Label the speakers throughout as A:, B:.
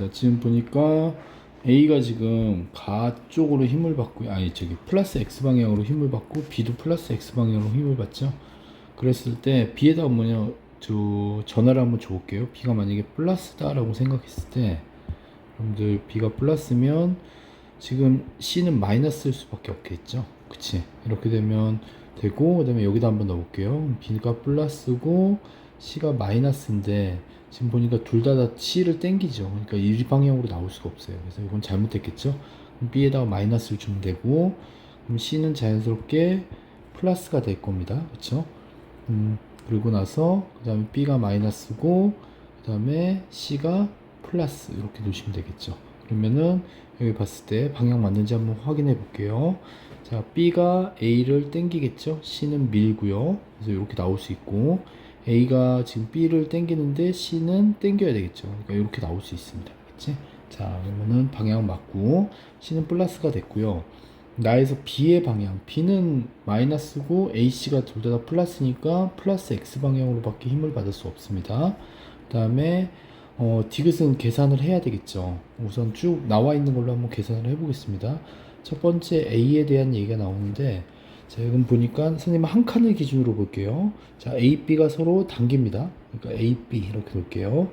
A: 보겠습니다. 지금 보니까 A가 지금 가 쪽으로 힘을 받고 아니 저기 플러스 X 방향으로 힘을 받고 B도 플러스 X 방향으로 힘을 받죠. 그랬을 때 B에다 뭐냐 저 전화를 한번 줘볼게요. B가 만약에 플러스다라고 생각했을 때 여러분들 B가 플러스면 지금 C는 마이너스일 수밖에 없겠죠. 그치? 이렇게 되면 되고 그 다음에 여기다 한번 넣어볼게요. B가 플러스고 C가 마이너스인데 지금 보니까 둘 다 다 C를 땡기죠. 그러니까 이 방향으로 나올 수가 없어요. 그래서 이건 잘못됐겠죠. 그럼 B에다가 마이너스를 주면 되고 그럼 C는 자연스럽게 플러스가 될 겁니다. 그렇죠? 음, 그리고 나서 그 다음에 B가 마이너스고 그 다음에 C가 플러스 이렇게 놓으시면 되겠죠. 그러면은 여기 봤을 때 방향 맞는지 한번 확인해 볼게요. 자, B가 A를 땡기겠죠. C는 밀고요. 그래서 이렇게 나올 수 있고 A가 지금 B를 땡기는데 C는 땡겨야 되겠죠. 그러니까 이렇게 나올 수 있습니다. 그치? 자, 그러면은 방향 맞고 C는 플러스가 됐고요. 나에서 B의 방향, B는 마이너스고 AC가 둘 다 플러스니까 플러스 X 방향으로밖에 힘을 받을 수 없습니다. 그 다음에 어, 디귿은 계산을 해야 되겠죠. 우선 쭉 나와 있는 걸로 한번 계산을 해보겠습니다. 첫 번째 A에 대한 얘기가 나오는데 자, 지금 보니까 선생님 한 칸을 기준으로 볼게요. 자, A, B가 서로 당깁니다. 그러니까 A, B 이렇게 놓을게요.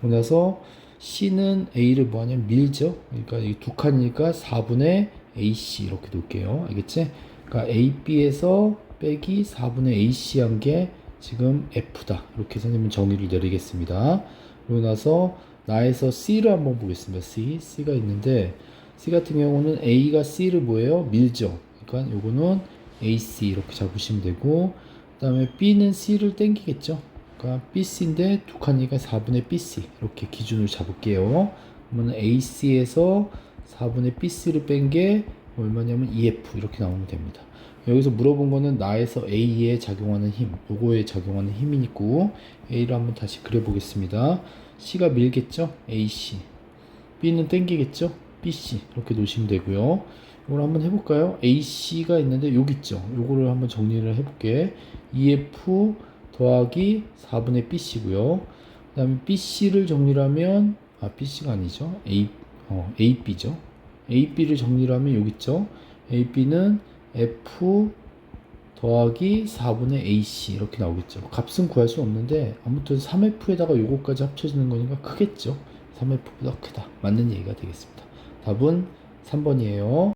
A: 그러고 나서 C는 A를 뭐하냐면 밀죠. 그러니까 이 두 칸이니까 4분의 AC 이렇게 놓을게요. 알겠지? 그러니까 A, B에서 빼기 4분의 AC 한 게 지금 F다. 이렇게 선생님 정의를 내리겠습니다. 그러고 나서 나에서 C를 한번 보겠습니다. C, C가 있는데 C 같은 경우는 A가 C를 뭐예요? 밀죠. 그러니까 요거는 AC 이렇게 잡으시면 되고 그 다음에 B는 C를 땡기겠죠. 그러니까 BC인데 두 칸이니까 4분의 BC 이렇게 기준으로 잡을게요. 그러면 AC에서 4분의 BC를 뺀 게 얼마냐면 EF 이렇게 나오면 됩니다. 여기서 물어본 거는 나에서 A에 작용하는 힘, 요거에 작용하는 힘이 있고 A를 한번 다시 그려보겠습니다. C가 밀겠죠? AC. B는 땡기겠죠? BC 이렇게 놓으시면 되고요. 이걸 한번 해볼까요? AC가 있는데 여기 있죠. 요거를 한번 정리를 해볼게. EF 더하기 4분의 BC고요. 그 다음에 BC를 정리를 하면 아 BC가 아니죠. A, 어, AB죠. AB를 정리를 하면 여기 있죠. AB는 F 더하기 4분의 AC 이렇게 나오겠죠. 값은 구할 수 없는데 아무튼 3F에다가 요거까지 합쳐지는 거니까 크겠죠. 3F보다 크다. 맞는 얘기가 되겠습니다. 답은 3번이에요.